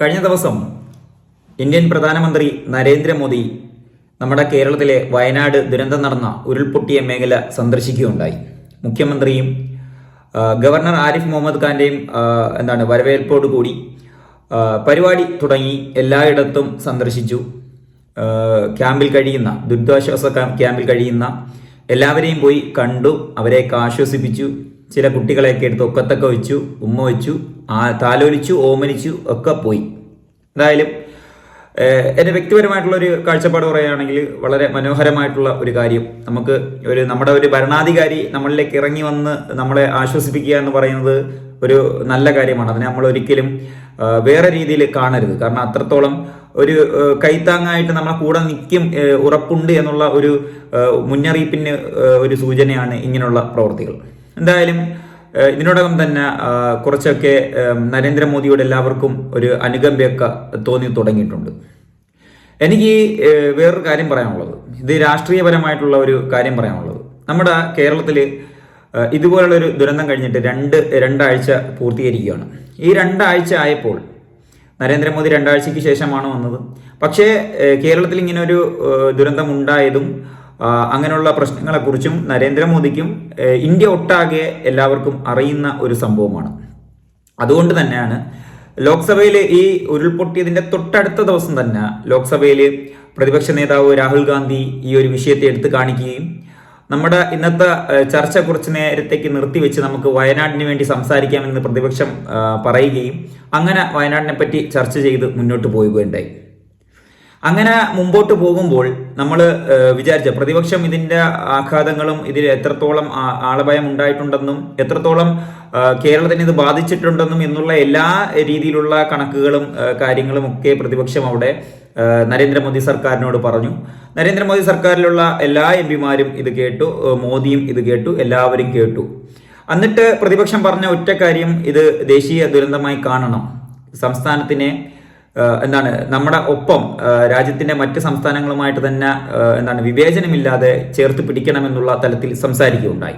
കഴിഞ്ഞ ദിവസം ഇന്ത്യൻ പ്രധാനമന്ത്രി നരേന്ദ്രമോദി നമ്മുടെ കേരളത്തിലെ വയനാട് ദുരന്തം നടന്ന ഉരുൾപൊട്ടിയ മേഖല സന്ദർശിക്കുകയുണ്ടായി. മുഖ്യമന്ത്രിയും ഗവർണർ ആരിഫ് മുഹമ്മദ് ഖാന്റെയും എന്താണ് വരവേൽപ്പോടു കൂടി പരിപാടി തുടങ്ങി എല്ലായിടത്തും സന്ദർശിച്ചു. ക്യാമ്പിൽ കഴിയുന്ന ദുരിതാശ്വാസ ക്യാമ്പിൽ കഴിയുന്ന എല്ലാവരെയും പോയി കണ്ടു അവരെയൊക്കെ ആശ്വസിപ്പിച്ചു. ചില കുട്ടികളെയൊക്കെ എടുത്ത് ഒക്കത്തൊക്കെ വെച്ചു ഉമ്മ വെച്ചു ആ താലോലിച്ചു ഓമനിച്ചു ഒക്കെ പോയി. എന്തായാലും എന്റെ വ്യക്തിപരമായിട്ടുള്ള ഒരു കാഴ്ചപ്പാട് പറയുകയാണെങ്കിൽ വളരെ മനോഹരമായിട്ടുള്ള ഒരു കാര്യം. നമുക്ക് ഒരു നമ്മുടെ ഒരു ഭരണാധികാരി നമ്മളിലേക്ക് ഇറങ്ങി വന്ന് നമ്മളെ ആശ്വസിപ്പിക്കുക എന്ന് പറയുന്നത് ഒരു നല്ല കാര്യമാണ്. അതിനെ നമ്മൾ ഒരിക്കലും വേറെ രീതിയിൽ കാണരുത്. കാരണം അത്രത്തോളം ഒരു കൈത്താങ്ങായിട്ട് നമ്മളെ കൂടെ നിൽക്കും ഉറപ്പുണ്ട് എന്നുള്ള ഒരു മുന്നറിയിപ്പിന് ഒരു സൂചനയാണ് ഇങ്ങനെയുള്ള പ്രവർത്തികൾ എന്തായാലും ഇതിനോടകം തന്നെ കുറച്ചൊക്കെ നരേന്ദ്രമോദിയോട് എല്ലാവർക്കും ഒരു അനുകമ്പയൊക്കെ തോന്നി തുടങ്ങിയിട്ടുണ്ട്. എനിക്ക് വേറൊരു കാര്യം പറയാനുള്ളത്. ഇത് രാഷ്ട്രീയപരമായിട്ടുള്ള ഒരു കാര്യം പറയാനുള്ളത്. നമ്മുടെ കേരളത്തിൽ ഇതുപോലുള്ളൊരു ദുരന്തം കഴിഞ്ഞിട്ട് രണ്ട് രണ്ടാഴ്ച പൂർത്തീകരിക്കുകയാണ്. ഈ രണ്ടാഴ്ച ആയപ്പോൾ നരേന്ദ്രമോദി രണ്ടാഴ്ചയ്ക്ക് ശേഷമാണ് വന്നത്? പക്ഷേ കേരളത്തിൽ ഇങ്ങനെ ഒരു ദുരന്തം ഉണ്ടായതും അങ്ങനെയുള്ള പ്രശ്നങ്ങളെക്കുറിച്ചും നരേന്ദ്രമോദിക്കും ഇന്ത്യ ഒട്ടാകെ എല്ലാവർക്കും അറിയുന്ന ഒരു സംഭവമാണ്. അതുകൊണ്ട് തന്നെയാണ് ലോക്സഭയിൽ ഈ ഉരുൾപൊട്ടിയതിന്റെ തൊട്ടടുത്ത ദിവസം തന്നെ ലോക്സഭയിൽ പ്രതിപക്ഷ നേതാവ് രാഹുൽ ഗാന്ധി ഈ ഒരു വിഷയത്തെ എടുത്തു കാണിക്കുകയും നമ്മുടെ ഇന്നത്തെ ചർച്ച കുറച്ച് നേരത്തേക്ക് നിർത്തിവെച്ച് നമുക്ക് വയനാടിന് വേണ്ടി സംസാരിക്കാമെന്ന് പ്രതിപക്ഷം പറയുകയും അങ്ങനെ വയനാടിനെ പറ്റി ചർച്ച ചെയ്ത് മുന്നോട്ട് പോവുകയുണ്ടായി. അങ്ങനെ മുമ്പോട്ട് പോകുമ്പോൾ നമ്മൾ വിചാരിച്ച പ്രതിപക്ഷം ഇതിന്റെ ആഘാതങ്ങളും ഇതിൽ എത്രത്തോളം ആളഭയം ഉണ്ടായിട്ടുണ്ടെന്നും എത്രത്തോളം കേരളത്തിന് ഇത് ബാധിച്ചിട്ടുണ്ടെന്നും എന്നുള്ള എല്ലാ രീതിയിലുള്ള കണക്കുകളും കാര്യങ്ങളും ഒക്കെ പ്രതിപക്ഷം അവിടെ നരേന്ദ്രമോദി സർക്കാരിനോട് പറഞ്ഞു. നരേന്ദ്രമോദി സർക്കാരിലുള്ള എല്ലാ എം പിമാരും ഇത് കേട്ടു മോദിയും ഇത് കേട്ടു എല്ലാവരും കേട്ടു. എന്നിട്ട് പ്രതിപക്ഷം പറഞ്ഞ ഒറ്റ കാര്യം ഇത് ദേശീയ ദുരന്തമായി കാണണം. സംസ്ഥാനത്തിനെ എന്താണ് നമ്മുടെ ഒപ്പം രാജ്യത്തിന്റെ മറ്റ് സംസ്ഥാനങ്ങളുമായിട്ട് തന്നെ എന്താണ് വിവേചനമില്ലാതെ ചേർത്ത് പിടിക്കണമെന്നുള്ള തലത്തിൽ സംസാരിക്കുകയുണ്ടായി.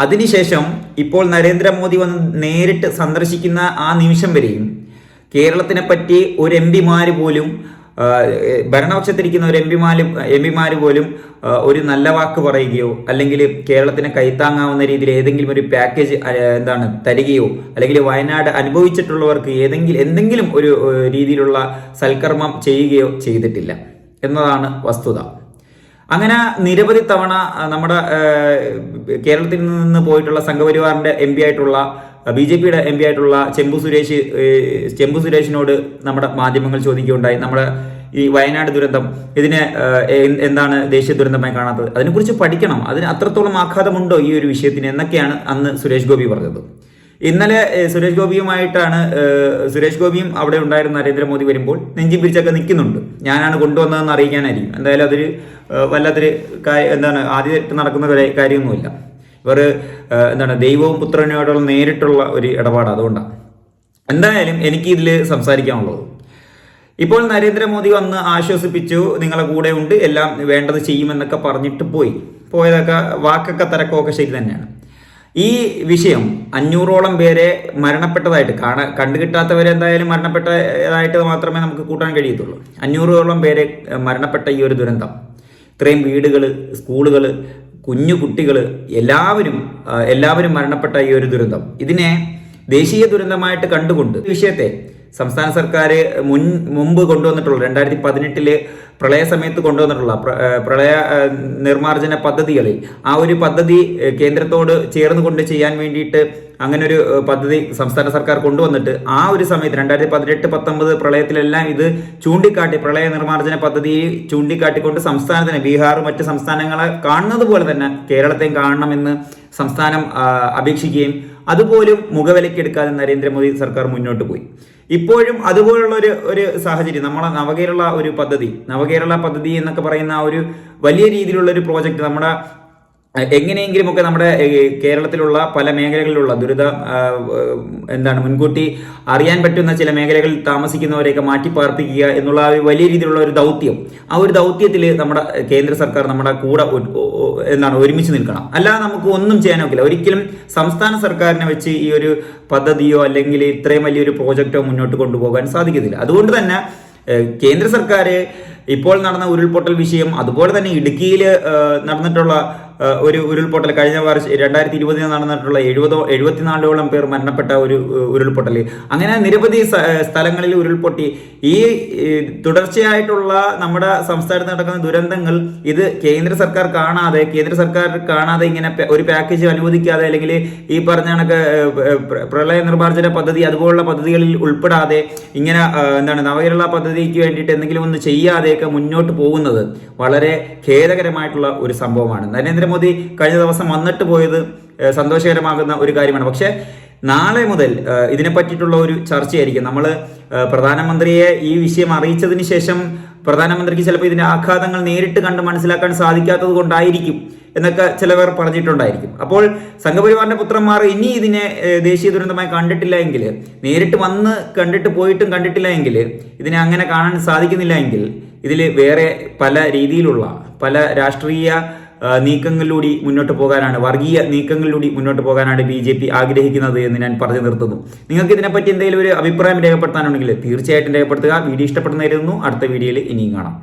അതിനുശേഷം ഇപ്പോൾ നരേന്ദ്രമോദി വന്ന് നേരിട്ട് സന്ദർശിക്കുന്ന ആ നിമിഷം വരെയും കേരളത്തിനെ പറ്റി ഒരു എം പിമാര് പോലും ഭരണപക്ഷത്തിരിക്കുന്ന ഒരു എം പിമാരും എം പിമാർ പോലും ഒരു നല്ല വാക്ക് പറയുകയോ അല്ലെങ്കിൽ കേരളത്തിന് കൈത്താങ്ങാവുന്ന രീതിയിൽ ഏതെങ്കിലും ഒരു പാക്കേജ് എന്താണ് തരികയോ അല്ലെങ്കിൽ വയനാട് അനുഭവിച്ചിട്ടുള്ളവർക്ക് ഏതെങ്കിലും എന്തെങ്കിലും ഒരു രീതിയിലുള്ള സൽക്കർമ്മം ചെയ്യുകയോ ചെയ്തിട്ടില്ല എന്നതാണ് വസ്തുത. അങ്ങനെ നിരവധി തവണ നമ്മുടെ കേരളത്തിൽ നിന്ന് പോയിട്ടുള്ള സംഘപരിവാറിന്റെ എം ആയിട്ടുള്ള ബി ജെ പിയുടെ എം പി ആയിട്ടുള്ള ചെമ്പു സുരേഷ് ചെമ്പു സുരേഷിനോട് നമ്മുടെ മാധ്യമങ്ങൾ ചോദിക്കുകയുണ്ടായി. നമ്മുടെ ഈ വയനാട് ദുരന്തം ഇതിനെ എന്താണ് ദേശീയ ദുരന്തമായി കാണാത്തത്? അതിനെക്കുറിച്ച് പഠിക്കണം. അതിന് അത്രത്തോളം ആഘാതമുണ്ടോ ഈ ഒരു വിഷയത്തിന് എന്നൊക്കെയാണ് അന്ന് സുരേഷ് ഗോപി പറഞ്ഞത്. ഇന്നലെ സുരേഷ് ഗോപിയുമായിട്ടാണ് സുരേഷ് ഗോപിയും അവിടെ ഉണ്ടായിരുന്ന നരേന്ദ്രമോദി വരുമ്പോൾ നെഞ്ചി പിരിച്ചൊക്കെ നിൽക്കുന്നുണ്ട്. ഞാനാണ് കൊണ്ടുവന്നതെന്ന് അറിയിക്കാനായിരിക്കും. എന്തായാലും അതൊരു വല്ലാത്തൊരു എന്താണ് ആദ്യമായിട്ട് നടക്കുന്ന കാര്യമൊന്നുമില്ല. ഇവർ എന്താണ് ദൈവവും പുത്രനോടുള്ള നേരിട്ടുള്ള ഒരു ഇടപാട് അതുകൊണ്ടാണ് എന്തായാലും എനിക്ക് ഇതിൽ സംസാരിക്കാനുള്ളത്. ഇപ്പോൾ നരേന്ദ്രമോദി വന്ന് ആശ്വസിപ്പിച്ചു നിങ്ങളെ കൂടെ ഉണ്ട് എല്ലാം വേണ്ടത് ചെയ്യുമെന്നൊക്കെ പറഞ്ഞിട്ട് പോയി. പോയതൊക്കെ വാക്കൊക്കെ തിരക്കമൊക്കെ ശരി തന്നെയാണ്. ഈ വിഷയം അഞ്ഞൂറോളം പേരെ മരണപ്പെട്ടതായിട്ട് കാണ കണ്ടുകിട്ടാത്തവരെ എന്തായാലും മരണപ്പെട്ടതായിട്ട് മാത്രമേ നമുക്ക് കൂട്ടാൻ കഴിയത്തുള്ളൂ. അഞ്ഞൂറോളം പേരെ മരണപ്പെട്ട ഈ ഒരു ദുരന്തം. ഇത്രയും വീടുകൾ സ്കൂളുകൾ കുഞ്ഞു കുട്ടികൾ എല്ലാവരും എല്ലാവരും മരണപ്പെട്ട ഈ ഒരു ദുരന്തം. ഇതിനെ ദേശീയ ദുരന്തമായിട്ട് കണ്ടുകൊണ്ട് വിഷയത്തെ സംസ്ഥാന സർക്കാർ മുൻ മുമ്പ് കൊണ്ടുവന്നിട്ടുള്ള രണ്ടായിരത്തി പതിനെട്ടിൽ പ്രളയ സമയത്ത് കൊണ്ടുവന്നിട്ടുള്ള പ്രളയ നിർമ്മാർജന പദ്ധതികളിൽ ആ ഒരു പദ്ധതി കേന്ദ്രത്തോട് ചേർന്ന് കൊണ്ട് ചെയ്യാൻ വേണ്ടിയിട്ട് അങ്ങനെ ഒരു പദ്ധതി സംസ്ഥാന സർക്കാർ കൊണ്ടുവന്നിട്ട് ആ ഒരു സമയത്ത് രണ്ടായിരത്തി പതിനെട്ട് പത്തൊമ്പത് പ്രളയത്തിലെല്ലാം ഇത് ചൂണ്ടിക്കാട്ടി പ്രളയ നിർമ്മാർജന പദ്ധതി ചൂണ്ടിക്കാട്ടിക്കൊണ്ട് സംസ്ഥാനത്തിന് ബീഹാർ മറ്റ് സംസ്ഥാനങ്ങളെ കാണുന്നത് പോലെ തന്നെ കേരളത്തെയും കാണണമെന്ന് സംസ്ഥാനം അപേക്ഷിക്കുകയും അതുപോലും മുഖവിലക്കെടുക്കാതെ നരേന്ദ്രമോദി സർക്കാർ മുന്നോട്ട് പോയി. ഇപ്പോഴും അതുപോലുള്ള ഒരു ഒരു സാഹചര്യം നമ്മളെ നവകേരള ഒരു പദ്ധതി നവകേരള പദ്ധതി എന്നൊക്കെ പറയുന്ന ഒരു വലിയ രീതിയിലുള്ള ഒരു പ്രോജക്റ്റ് നമ്മുടെ എങ്ങനെയെങ്കിലുമൊക്കെ നമ്മുടെ കേരളത്തിലുള്ള പല മേഖലകളിലുള്ള ദുരിത എന്താണ് മുൻകൂട്ടി അറിയാൻ പറ്റുന്ന ചില മേഖലകളിൽ താമസിക്കുന്നവരെയൊക്കെ മാറ്റിപ്പാർപ്പിക്കുക എന്നുള്ള ആ വലിയ രീതിയിലുള്ള ഒരു ദൗത്യം ആ ഒരു ദൗത്യത്തിൽ നമ്മുടെ കേന്ദ്ര സർക്കാർ നമ്മുടെ കൂടെ എന്താണ് ഒരുമിച്ച് നിൽക്കണം. അല്ലാതെ നമുക്ക് ഒന്നും ചെയ്യാനൊക്കില്ല. ഒരിക്കലും സംസ്ഥാന സർക്കാരിനെ വെച്ച് ഈ ഒരു പദ്ധതിയോ അല്ലെങ്കിൽ ഇത്രയും വലിയൊരു പ്രോജക്റ്റോ മുന്നോട്ട് കൊണ്ടുപോകാൻ സാധിക്കത്തില്ല. അതുകൊണ്ട് തന്നെ കേന്ദ്ര സർക്കാർ ഇപ്പോൾ നടന്ന ഉരുൾപൊട്ടൽ വിഷയം അതുപോലെ തന്നെ ഇടുക്കിയിൽ നടന്നിട്ടുള്ള ഒരു ഉരുൾപൊട്ടൽ കഴിഞ്ഞ വർഷം രണ്ടായിരത്തി ഇരുപതിൽ നടന്നിട്ടുള്ള എഴുപതോ എഴുപത്തിനാലോളം പേർ മരണപ്പെട്ട ഒരു ഉരുൾപൊട്ടൽ അങ്ങനെ നിരവധി സ്ഥലങ്ങളിൽ ഉരുൾപൊട്ടി. ഈ തുടർച്ചയായിട്ടുള്ള നമ്മുടെ സംസ്ഥാനത്ത് നടക്കുന്ന ദുരന്തങ്ങൾ ഇത് കേന്ദ്ര സർക്കാർ കാണാതെ കേന്ദ്ര സർക്കാർ കാണാതെ ഇങ്ങനെ ഒരു പാക്കേജ് അനുവദിക്കാതെ അല്ലെങ്കിൽ ഈ പറഞ്ഞ കണക്ക് പ്രളയ നിർമ്മാർജന പദ്ധതി അതുപോലുള്ള പദ്ധതികളിൽ ഉൾപ്പെടാതെ ഇങ്ങനെ എന്താണ് നവകേരള പദ്ധതിക്ക് വേണ്ടിയിട്ട് എന്തെങ്കിലും ഒന്ന് ചെയ്യാതെയൊക്കെ മുന്നോട്ട് പോകുന്നത് വളരെ ഖേദകരമായിട്ടുള്ള ഒരു സംഭവമാണ്. നരേന്ദ്രമോദി കഴിഞ്ഞ ദിവസം വന്നിട്ട് പോയത് സന്തോഷകരമാകുന്ന ഒരു കാര്യമാണ്. പക്ഷേ നാളെ മുതൽ ഇതിനെ പറ്റിയിട്ടുള്ള ഒരു ചർച്ചയായിരിക്കും. നമ്മൾ പ്രധാനമന്ത്രിയെ ഈ വിഷയം അറിയിച്ചതിന് ശേഷം പ്രധാനമന്ത്രിക്ക് ചിലപ്പോൾ ഇതിന്റെ ആഘാതങ്ങൾ നേരിട്ട് കണ്ട് മനസ്സിലാക്കാൻ സാധിക്കാത്തത് കൊണ്ടായിരിക്കും എന്നൊക്കെ ചിലവർ പറഞ്ഞിട്ടുണ്ടായിരിക്കും. അപ്പോൾ സംഘപരിവാറിന്റെ പുത്രന്മാർ ഇനി ഇതിനെ ദേശീയ ദുരന്തമായി കണ്ടിട്ടില്ല എങ്കിൽ നേരിട്ട് വന്ന് കണ്ടിട്ട് പോയിട്ടും കണ്ടിട്ടില്ല എങ്കിൽ ഇതിനെ അങ്ങനെ കാണാൻ സാധിക്കുന്നില്ല എങ്കിൽ ഇതിൽ വേറെ പല രീതിയിലുള്ള പല രാഷ്ട്രീയ നീക്കങ്ങളിലൂടെ മുന്നോട്ട് പോകാനാണ് വർഗീയ നീക്കങ്ങളിലൂടെ മുന്നോട്ട് പോകാനാണ് ബി ജെ പി ആഗ്രഹിക്കുന്നത് എന്ന് ഞാൻ പറഞ്ഞു നിർത്തുന്നു. നിങ്ങൾക്ക് ഇതിനെപ്പറ്റി എന്തെങ്കിലും ഒരു അഭിപ്രായം രേഖപ്പെടുത്താനുണ്ടെങ്കിൽ തീർച്ചയായിട്ടും രേഖപ്പെടുത്തുക. വീഡിയോ ഇഷ്ടപ്പെടുന്നതായിരുന്നു അടുത്ത വീഡിയോയിൽ ഇനിയും കാണാം.